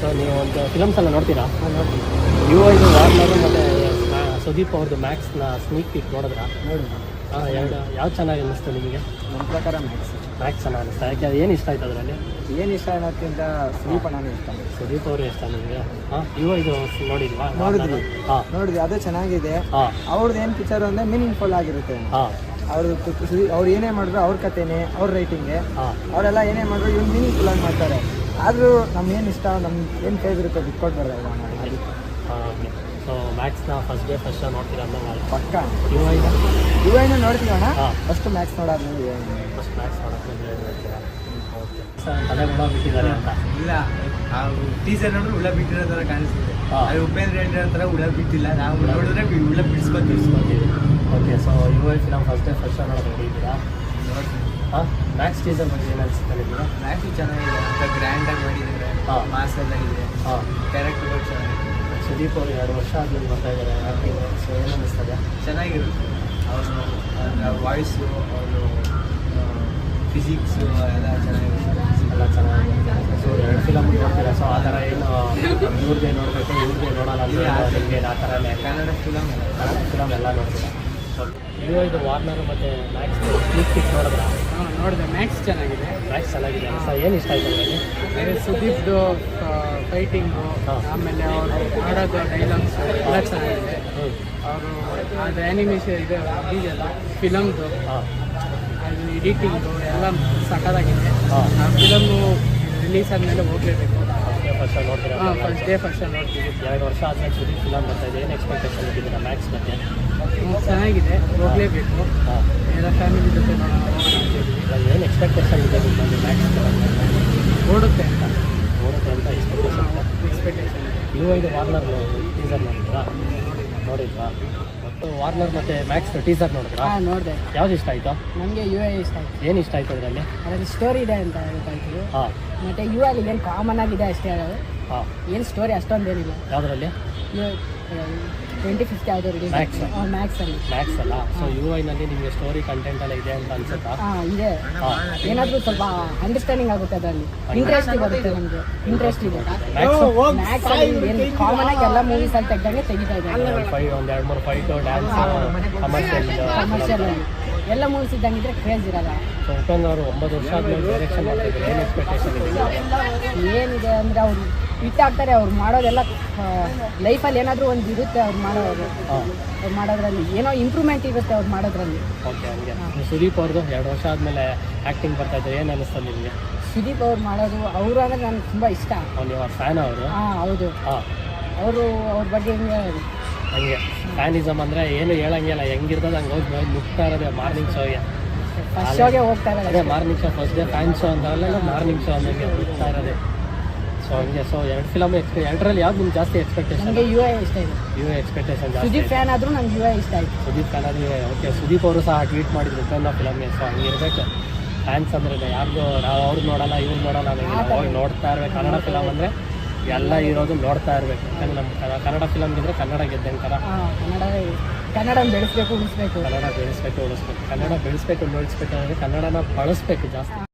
So ನೀವು ಒಂದು films ಎಲ್ಲ ನೋಡ್ತೀರಾ? ಯು ಇದು ವಾರ್ನರ್ ಮತ್ತು ಸುದೀಪ್ ಅವ್ರದ್ದು ಮ್ಯಾಕ್ಸ್ನ ಸ್ನೀಕ್ ಪಿಕ್ ನೋಡಿದ್ರಾ? ನೋಡಿ ಹಾಂ ಎರಡು ಯಾವ್ದು ಚೆನ್ನಾಗಿ ಅನ್ನಿಸ್ತು ನಿಮಗೆ? ನನ್ನ ಪ್ರಕಾರ ಮ್ಯಾಕ್ಸ್ ಮ್ಯಾಕ್ಸ್ ಚೆನ್ನಾಗಿ ಅನ್ನಿಸ್ತಾ ಯಾಕೆ ಅದು ಏನು ಇಷ್ಟ ಆಯ್ತು ಅದರಲ್ಲಿ? ಏನು ಇಷ್ಟ ಅನ್ನೋದಕ್ಕಿಂತ ಸುದೀಪ್ ಅಣ್ಣನೇ ಇಷ್ಟ. ಸುದೀಪ್ ಅವರು ಇಷ್ಟ ನಿಮಗೆ? ಹಾಂ ಯು ಐದು ನೋಡಿಲ್ವಾ? ನೋಡಿದ್ವಿ. ಹಾಂ ನೋಡಿದ್ವಿ ಅದು ಚೆನ್ನಾಗಿದೆ. ಹಾಂ ಅವ್ರದ್ದು ಏನು ಪಿಕ್ಚರ್ ಅಂದರೆ ಮೀನಿಂಗ್ಫುಲ್ ಆಗಿರುತ್ತೆ. ಹಾಂ ಅವ್ರದ್ದು ಅವ್ರು ಏನೇ ಮಾಡಿದ್ರು ಅವ್ರ ಕಥೆನೇ ಅವ್ರ ರೈಟಿಂಗೆ ಹಾಂ ಅವರೆಲ್ಲ ಏನೇ ಮಾಡಿದ್ರು ಇವ್ನು ಮೀನಿಂಗ್ಫುಲ್ ಆಗಿ ಮಾಡ್ತಾರೆ. ಆದರೂ ನಮ್ಗೇನು ಏನು ಇಷ್ಟ ನಮ್ಗೆ ಏನು ಫೇವ್ರೇಟ್ ಬಿಟ್ಕೊಂಡು ಬರಲ್ಲ ನಾವು ಅದಕ್ಕೆ ಹಾಂ ಓಕೆ ಸೊ ಮ್ಯಾಕ್ಸ್ನ ಫಸ್ಟ್ ಡೇ ಫಸ್ಟ್ ಶೋ ನೋಡ್ತೀರಾ ಅಂದಂಗೆ ಪಕ್ಕ? ಯು ಐನ ಯು ಐನ ನೋಡ್ತೀವಣ್ಣ ಹಾಂ. ಫಸ್ಟ್ ಮ್ಯಾಕ್ಸ್ ನೋಡೋದು ಫಸ್ಟ್ ಮ್ಯಾಕ್ಸ್ ಬಿಟ್ಟಿದ್ದಾರೆ ಅಂತ. ಇಲ್ಲ ಟೀಸರ್ ನೋಡಿದ್ರೆ ಹುಳ ಬಿಟ್ಟಿರೋ ಥರ ಕಾಣಿಸ್ತಿದೆ. ಅದು ಉಪೇಂದ್ರ ಹೇಳಿರೋ ಅಂತಾರೆ ಹುಳ ಬಿಟ್ಟಿಲ್ಲ. ನಾವು ನೋಡಿದ್ರೆ ಉಳ್ಳ ಹುಳ ಬಿಡಿಸ್ಕೊಂಡು ಬಿಡಿಸ್ಕೊತೀವಿ okay so U I film first day first show ನೋಡ್ತೀರಾ ಹೊಡಿದ್ದೀರಾ ಹಾಂ ಮ್ಯಾಕ್ಸ್ ಟೀಸರ್ ಬಗ್ಗೆ ಏನು ಅನಿಸುತ್ತೆ ನಿಮಗೆ ಚೆನ್ನಾಗಿದೆ ಅಂತ ಗ್ರ್ಯಾಂಡಾಗಿ ಮಾಡಿದ್ದಾರೆ ಹಾಂ. ಮಾಸ್ ಎಲ್ಲ ಇದೆ ಹಾಂ ಕ್ಯಾರೆಕ್ಟರ್ಗಳು ಚೆನ್ನಾಗಿದೆ. ಸುದೀಪ್ ಅವರು ಎರಡು ವರ್ಷ ಆದ್ಮೇಲೆ ಬರ್ತಾ ಇದ್ದಾರೆ ಆ್ಯಕ್ಟಿಂಗ್ ಸೊ ಏನು ಅನ್ನಿಸ್ತದೆ? ಚೆನ್ನಾಗಿರುತ್ತೆ. ಅವರು ವಾಯ್ಸು ಅವರು ಫಿಸಿಕ್ಸು ಎಲ್ಲ ಚೆನ್ನಾಗಿರುತ್ತೆ. ಎಲ್ಲ ಚೆನ್ನಾಗಿದೆ ಸೊ ಎರಡು ಫಿಲಮ್ ನೋಡ್ತೀರಾ? ಸೊ ಆ ಥರ ಏನು ಇವ್ರದ್ದೇ ನೋಡಬೇಕು ಇವ್ರದ್ದೇ ಹೇಳೋ ಆ ಥರ ಕನ್ನಡ ಫಿಲಮ್ ಕನ್ನಡ ಫಿಲಮ್ ಎಲ್ಲ ನೋಡ್ತೀರಾ? ಯು ಇದು ವಾರ್ನರ್ ಮತ್ತು ಮ್ಯಾಕ್ಸ್ ಪಿಕ್ ನೋಡಿದ್ರಾ? ಹಾಂ ನೋಡಿದೆ. ಮ್ಯಾಕ್ಸ್ ಚೆನ್ನಾಗಿದೆ. ಮ್ಯಾಕ್ಸ್ ಚೆನ್ನಾಗಿದೆ. ಸರ್ ಏನು ಇಷ್ಟ ಆಯ್ತು ಅದರಲ್ಲಿ ಅದೇ ಸುದೀಪ್ದು ಫೈಟಿಂಗು. ಆಮೇಲೆ ಅವರು ಮಾಡೋದು ಡೈಲಾಗ್ಸ್ ಎಲ್ಲ ಚೆನ್ನಾಗಿದೆ. ಅವರು ಅದು ಆ್ಯನಿಮೇಷನ್ ಇದು ಇದೆಯಲ್ಲ ಫಿಲಮ್ದು ಅದು ಎಡಿಟಿಂಗು ಎಲ್ಲ ಸಖತ್ತಾಗಿದೆ. ಆ ಫಿಲಮ್ಮು ರಿಲೀಸ್ ಆದಮೇಲೆ ಹೋಗಲೇಬೇಕು. ಫಸ್ಟ್ ನೋಡ್ತೀರಾ? ಹಾಂ ಫಸ್ಟ್ ಡೇ ಫಸ್ಟ್ ನೋಡ್ತೀವಿ. ಎರಡು ವರ್ಷ ಆದ್ಮೇಲೆ ಸುದೀಪ್ ಫಿಲಮ್ ಬರ್ತಾ ಇದೆ ಏನು ಎಕ್ಸ್ಪೆಕ್ಟೇಷನ್ ಇಟ್ಟಿದ್ದೀರಾ ಮ್ಯಾಕ್ಸ್ ಬಗ್ಗೆ? ಚೆನ್ನಾಗಿದೆ. ಹೋಗಲೇಬೇಕು. ಹಾಂ. ಎಲ್ಲ ಫ್ಯಾಮಿಲಿ ಜೊತೆ ನೋಡೋಣ ಏನು ಎಕ್ಸ್ಪೆಕ್ಟೇಷನ್ ಇದೆ ನಿಮ್ಮಲ್ಲಿ ಮ್ಯಾಕ್ಸ್ ಓಡುತ್ತೆ ಅಂತ. ನೋಡುತ್ತೆ ಅಂತ ಎಕ್ಸ್ಪೆಕ್ಟೇಷನ್ ಇದೆ. ಎಕ್ಸ್ಪೆಕ್ಟೇಷನ್ ಇದೆ. ಯು ಐದು ವಾರ್ನರ್ ಟೀಸರ್ ನೋಡಿದ್ರಾ ನೋಡಿದ್ರಾ ಮತ್ತು ವಾರ್ನರ್ ಮತ್ತೆ ಮ್ಯಾಕ್ಸ್ ಟೀಸರ್ ನೋಡಿದ್ರಾ? ಹಾಂ ನೋಡಿದೆ. ಯಾವ್ದು ಇಷ್ಟ ಆಯ್ತು? ನನಗೆ ಯು ಐ ಇಷ್ಟ ಆಯ್ತು. ಏನು ಇಷ್ಟ ಆಯ್ತು ಅದರಲ್ಲಿ? ಅದರಲ್ಲಿ ಸ್ಟೋರಿ ಇದೆ ಅಂತ ಗೊತ್ತಾಯ್ತು ಹಾಂ. ಮತ್ತೆ ಯು ಅಲ್ಲಿ ಏನು ಕಾಮನ್ ಆಗಿದೆ ಅಷ್ಟೇ ಹೇಳೋದು. ಹಾಂ. ಏನು ಸ್ಟೋರಿ ಅಷ್ಟೊಂದೇನಿಲ್ಲ. ಯಾವುದರಲ್ಲಿ? ಟ್ವೆಂಟಿ ಫಿಫ್ತ್ ಯಾವುದೋ ರಿಲೀಸ್ Max. ಮ್ಯಾಕ್ಸಲ್ಲಿ ಮ್ಯಾಕ್ಸ್ ಅಲ್ಲ. ಸೊ ಯು ಐನಲ್ಲಿ ನಿಮಗೆ ಸ್ಟೋರಿ ಕಂಟೆಂಟ್ ಎಲ್ಲ ಇದೆ ಅಂತ ಅನ್ಸುತ್ತಾ? ಹಾಂ ಇದೆ. ಏನಾದರೂ ಸ್ವಲ್ಪ ಅಂಡರ್ಸ್ಟ್ಯಾಂಡಿಂಗ್ ಆಗುತ್ತೆ ಅದರಲ್ಲಿ. ಇಂಟ್ರೆಸ್ಟ್ ಬರುತ್ತೆ ನಮಗೆ. ಇಂಟ್ರೆಸ್ಟ್ ಇದೆ. ಮ್ಯಾಕ್ಸ್ ಮ್ಯಾಕ್ಸ್ ಅಲ್ಲಿ ಏನು ಕಾಮನ್ ಆಗಿ ಎಲ್ಲ ಮೂವೀಸ್ ಅಲ್ಲಿ ತೆಗ್ದಂಗೆ ತೆಗಿತಾ ಇದ್ದಾರೆ. ಒಂದು ಒಂದು ಎರಡು ಮೂರು ಫೈಟು ಡ್ಯಾನ್ಸ್ ಕಮರ್ಷಿಯಲ್ ಕಮರ್ಷಿಯಲ್ ಅಲ್ಲಿ. ಎಲ್ಲ ಮೂವೀಸ್ ಇದ್ದಂಗಿದ್ರೆ ಕ್ರೇಜ್ ಇರಲ್ಲ. ಸೊ ಉಪೇಂದ್ರ ಅವರು ಒಂಬತ್ತು ವರ್ಷ ಆದ್ಮೇಲೆ ಡೈರೆಕ್ಷನ್ ಮಾಡ್ತಿದ್ದಾರೆ ಏನು ಎಕ್ಸ್ಪೆಕ್ಟೇಷನ್ ಇದೆ? ಏನಿದೆ ಅಂದ್ರೆ ಅವ್ರು ಆಗ್ತಾರೆ ಅವ್ರು ಮಾಡೋದೆಲ್ಲ ಲೈಫಲ್ಲಿ ಏನಾದರೂ ಒಂದು ಇರುತ್ತೆ ಅವ್ರು ಮಾಡೋದು. ಅವ್ರು ಮಾಡೋದ್ರಲ್ಲಿ ಏನೋ ಇಂಪ್ರೂವ್ಮೆಂಟ್ ಇರುತ್ತೆ ಅವ್ರು ಮಾಡೋದ್ರಲ್ಲಿ. ಓಕೆ ಹಂಗೆ. ಸುದೀಪ್ ಅವ್ರದ್ದು ಎರಡು ವರ್ಷ ಆದಮೇಲೆ ಆ್ಯಕ್ಟಿಂಗ್ ಬರ್ತಾ ಇದ್ದಾರೆ ಏನು ಅನಿಸ್ತು ನಿಮಗೆ? ಸುದೀಪ್ ಅವ್ರು ಮಾಡೋದು ಅವರು ಅಂದರೆ ನನಗೆ ತುಂಬ ಇಷ್ಟ. ನೀವು ಫ್ಯಾನ್ ಅವರು? ಹಾಂ ಹೌದು. ಹಾಂ. ಅವರು ಅವ್ರ ಬಗ್ಗೆ ಹಿಂಗೆ ಹಂಗೆ. ಫ್ಯಾನಿಸಮ್ ಅಂದರೆ ಏನು ಹೇಳಂಗಿಲ್ಲ ಹೆಂಗಿರ್ತದೆ ಹಂಗೆ ಹೋಗಿ ಹೋಗಿ ನುಗ್ತಾ ಇರೋದೇ ಮಾರ್ನಿಂಗ್ ಶೋಗೆ ಫಸ್ಟ್ ಶೋಗೆ ಹೋಗ್ತಾ ಇರೋದೇ morning show first day fan show ಅಂತಾರಲ್ಲ ಮಾರ್ನಿಂಗ್ ಶೋ ಅಂದಂಗೆ ಮುಗ್ತಾ ಇರೋದೇ. ಸೊ ಹಂಗೆ ಸೊ ಎರಡು ಫಿಲಮ್ ಎಕ್ಸ್ಪೆ ಎರಡರಲ್ಲಿ ಯಾವ್ದು ನಿಮ್ಗೆ ಜಾಸ್ತಿ ಎಕ್ಸ್ಪೆಕ್ಟೇಷನ್ ನನಗೆ ಯು ಎ ಇಷ್ಟ ಇದೆ. ಯು ಎಕ್ಸ್ಪೆಕ್ಟೇಷನ್ ಜಾಸ್ತಿ ಸುದೀಪ್ ಫ್ಯಾನ್ ಆದರೂ ನನಗೆ ಯು ಎ ಇಷ್ಟ ಆಯ್ತು. ಸುದೀಪ್ ಫ್ಯಾನ್ ಆದ್ರೆ ಓಕೆ ಸುದೀಪ್ ಅವರು ಸಹ ಟ್ವೀಟ್ ಮಾಡಿದ್ರು ಉಪೇಂದ್ರ ಫಿಲಮ್ಗೆ ಸೊ ಇರಬೇಕು. ಫ್ಯಾನ್ಸ್ ಅಂದ್ರೆ ಯಾರಿಗೂ ನಾವು ಅವ್ರು ನೋಡಲ್ಲ ಇವ್ರು ನೋಡಲ್ಲ ಅವಾಗ ನೋಡ್ತಾ ಇರ್ಬೇಕು. ಕನ್ನಡ ಫಿಲಮ್ ಅಂದರೆ ಎಲ್ಲ ಇರೋದು ನೋಡ್ತಾ ಇರ್ಬೇಕು. ಯಾಕಂದ್ರೆ ನಮ್ಮ ಕನ್ನಡ- ಕನ್ನಡ ಫಿಲಮ್ ಇದ್ರೆ ಕನ್ನಡ ಗೆದ್ದಂಗೆ ಥರ ಕನ್ನಡ ಕನ್ನಡ ಬೆಳೆಸ್ಬೇಕು ಉಳಿಸ್ಬೇಕು. ಕನ್ನಡ ಬೆಳೆಸ್ಬೇಕು ಉಳಿಸ್ಬೇಕು. ಕನ್ನಡ ಬೆಳೆಸ್ಬೇಕು ಉಳಿಸ್ಬೇಕು ಅಂದರೆ ಕನ್ನಡನ ಬಳಸ್ಬೇಕು ಜಾಸ್ತಿ.